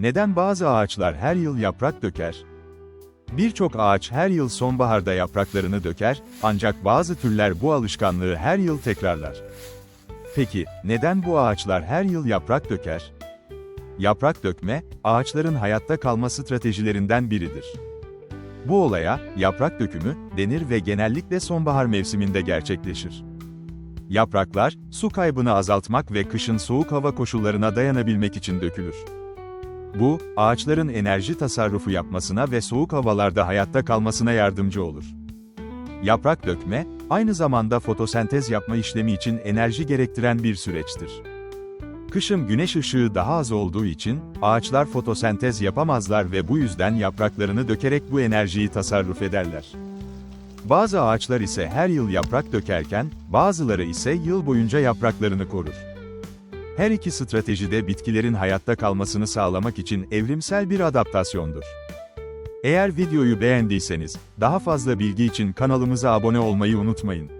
Neden bazı ağaçlar her yıl yaprak döker? Birçok ağaç her yıl sonbaharda yapraklarını döker, ancak bazı türler bu alışkanlığı her yıl tekrarlar. Peki, neden bu ağaçlar her yıl yaprak döker? Yaprak dökme, ağaçların hayatta kalma stratejilerinden biridir. Bu olaya, yaprak dökümü, denir ve genellikle sonbahar mevsiminde gerçekleşir. Yapraklar, su kaybını azaltmak ve kışın soğuk hava koşullarına dayanabilmek için dökülür. Bu, ağaçların enerji tasarrufu yapmasına ve soğuk havalarda hayatta kalmasına yardımcı olur. Yaprak dökme, aynı zamanda fotosentez yapma işlemi için enerji gerektiren bir süreçtir. Kışın güneş ışığı daha az olduğu için, ağaçlar fotosentez yapamazlar ve bu yüzden yapraklarını dökerek bu enerjiyi tasarruf ederler. Bazı ağaçlar ise her yıl yaprak dökerken, bazıları ise yıl boyunca yapraklarını korur. Her iki strateji de bitkilerin hayatta kalmasını sağlamak için evrimsel bir adaptasyondur. Eğer videoyu beğendiyseniz, daha fazla bilgi için kanalımıza abone olmayı unutmayın.